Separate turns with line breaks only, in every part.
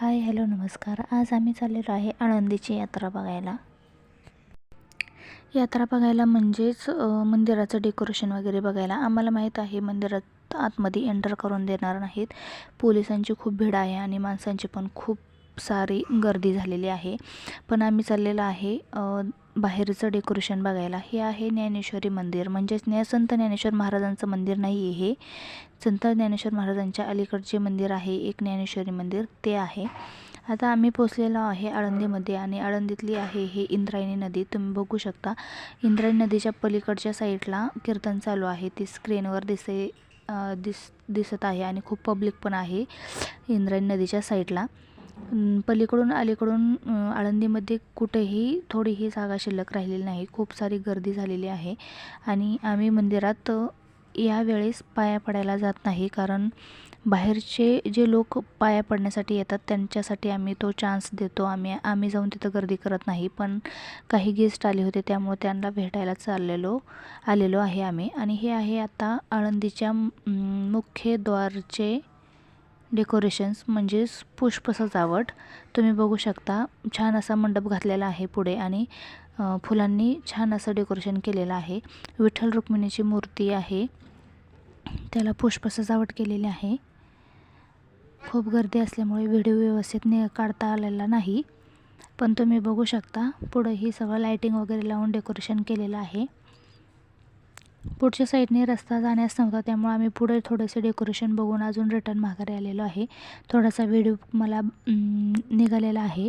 Hi hello नमस्कार. आज आम्ही चाललेलो आहे आळंदीची यात्रा बघायला. यात्रा बघायला म्हणजेच मंदिराचं डेकोरेशन वगैरे बघायला. आम्हाला माहीत आहे मंदिरात आतमध्ये एंटर करून देणार नाहीत. पोलिसांची खूप भीड आहे आणि माणसांची पण खूप सारी गर्दी झालेली आहे. पण आम्ही चाललेलो आहे बाहेरचं डेकोरेशन बघायला. हे आहे ज्ञानेश्वरी मंदिर. म्हणजेच ज्ञा संत ज्ञानेश्वर महाराजांचं मंदिर नाही आहे हे. संत ज्ञानेश्वर महाराजांच्या अलीकडचे मंदिर आहे एक ज्ञानेश्वरी मंदिर. ते आहे. आता आम्ही पोचलेलो आहे आळंदीमध्ये आणि आळंदीतली आहे हे इंद्रायणी नदी. तुम्ही बघू शकता. इंद्रायणी नदीच्या पलीकडच्या साईडला कीर्तन चालू आहे. ती स्क्रीनवर दिसे दिस दिसत आहे आणि खूप पब्लिक पण आहे इंद्रायणी नदीच्या साईडला पलीकडून अलीकडून आळंदीमध्ये कुठेही थोडीही जागा शिल्लक राहिलेली नाही. खूप सारी गर्दी झालेली आहे. आणि आम्ही मंदिरात या यावेळेस पाया पडायला जात नाही. कारण बाहेरचे जे लोक पाया पडण्यासाठी येतात त्यांच्यासाठी आम्ही तो चान्स देतो. आम्ही आम्ही जाऊन तिथं गर्दी करत नाही. पण काही गेस्ट आले होते त्यामुळे त्यांना भेटायला चाललेलो आलेलो आहे आम्ही. आणि हे आहे आता आळंदीच्या मुख्य द्वारचे डेकोरेशन्स म्हणजेच पुष्प सजावट. तुम्ही बघू शकता छान असा मंडप घातलेला आहे पुढे आणि फुलांनी छान असं डेकोरेशन केलेलं आहे. विठ्ठल रुक्मिणीची मूर्ती आहे. त्याला पुष्प सजावट केलेली आहे. खूप गर्दी असल्यामुळे व्हिडिओ व्यवस्थित ने काढता आलेला नाही. पण तुम्ही बघू शकता पुढं ही सगळं लायटिंग वगैरे लावून डेकोरेशन केलेलं आहे. पुढच्या साईडने रस्ता जाण्यास नव्हता त्यामुळे आम्ही पुढे थोडेसे डेकोरेशन बघून अजून रिटर्न माघारी आलेलो आहे. थोडासा व्हिडिओ मला निघालेला आहे.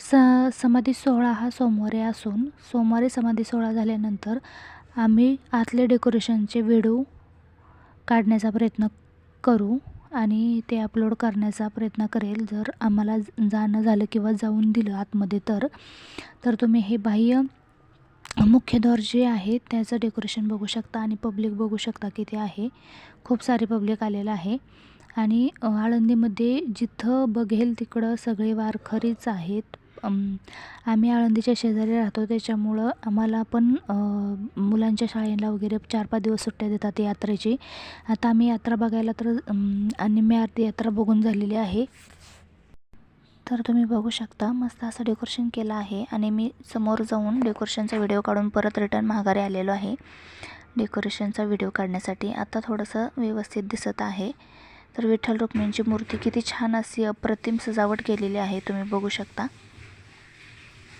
स समाधी सोहळा हा सोमवारी असून सोमवारी समाधी सोहळा झाल्यानंतर आम्ही आतले डेकोरेशनचे व्हिडिओ काढण्याचा प्रयत्न करू आणि ते अपलोड करण्याचा प्रयत्न करेल. जर आम्हाला जाणं झालं किंवा जाऊन दिलं आतमध्ये तर तर तुम्ही हे बाह्य मुख्य द्वार जे आहे त्याचं डेकोरेशन बघू शकता आणि पब्लिक बघू शकता किती आहे. खूप सारे पब्लिक आलेलं आहे. आणि आळंदीमध्ये जिथं बघेल तिकडं सगळे वारखरीच आहेत. आम्ही आळंदीच्या शेजारी राहतो त्याच्यामुळं आम्हाला पण मुलांच्या शाळेला वगैरे चार पाच दिवस सुट्ट्या देतात यात्रेची. आता आम्ही यात्रा बघायला तर आणि मी अर्धी यात्रा बघून झालेली आहे. तर तुम्ही बघू शकता मस्त असं डेकोरेशन केलं आहे आणि मी समोर जाऊन डेकोरेशनचा व्हिडिओ काढून परत रिटर्न माघारी आलेलो आहे. डेकोरेशनचा व्हिडिओ काढण्यासाठी आता थोडंसं व्यवस्थित दिसत आहे. तर विठ्ठल रुक्मिणीची मूर्ती किती छान अशी अप्रतिम सजावट केलेली आहे तुम्ही बघू शकता.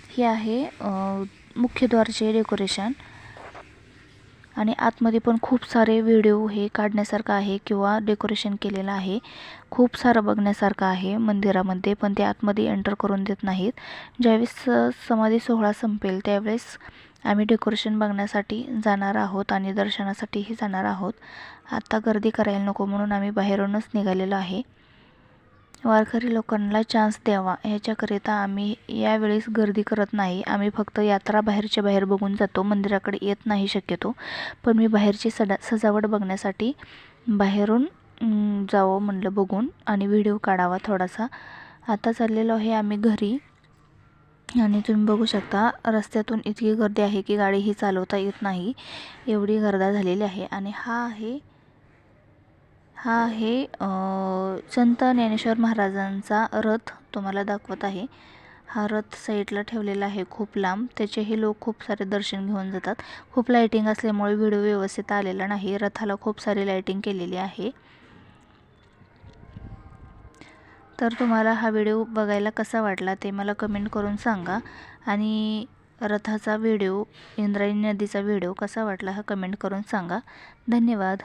हे आहे मुख्यद्वारचे मुख्य द्वारचे डेकोरेशन आणि आतमध्ये पण खूप सारे व्हिडिओ हे काढण्यासारखं आहे किंवा डेकोरेशन केलेलं आहे. खूप सारं बघण्यासारखं आहे मंदिरामध्ये पण ते आतमध्ये एंटर करून देत नाहीत. ज्यावेळेस समाधी सोहळा संपेल त्यावेळेस आम्ही डेकोरेशन बघण्यासाठी जाणार आहोत आणि दर्शनासाठीही जाणार आहोत. आत्ता गर्दी करायला नको म्हणून आम्ही बाहेरूनच निघालेलो आहे. वारकरी लोकांना चान्स द्यावा. ह्याच्याकरिता आम्ही यावेळेस गर्दी करत नाही. आम्ही फक्त यात्रा बाहेरच्या बाहेर बघून जातो. मंदिराकडे येत नाही शक्यतो. पण मी बाहेरची सडा सजावट बघण्यासाठी बाहेरून जावं म्हणलं बघून आणि व्हिडिओ काढावा थोडासा. आता चाललेलो आहे आम्ही घरी. आणि तुम्ही बघू शकता रस्त्यातून इतकी गर्दी आहे की गाडीही चालवता येत नाही. एवढी गर्दा झालेली आहे. आणि हा आहे हा आहे संत ज्ञानेश्वर महाराजांचा रथ तुम्हाला दाखवत आहे. हा रथ साईडला ठेवलेला आहे खूप लांब. त्याचेही लोक खूप सारे दर्शन घेऊन जातात. खूप लाईटिंग असल्यामुळे व्हिडिओ व्यवस्थित आलेला नाही. रथाला खूप सारी लाईटिंग केलेली आहे. तर तुम्हाला हा व्हिडिओ बघायला कसा वाटला ते मला कमेंट करून सांगा. आणि रथाचा व्हिडिओ इंद्रायणी नदीचा व्हिडिओ कसा वाटला हा कमेंट करून सांगा. धन्यवाद.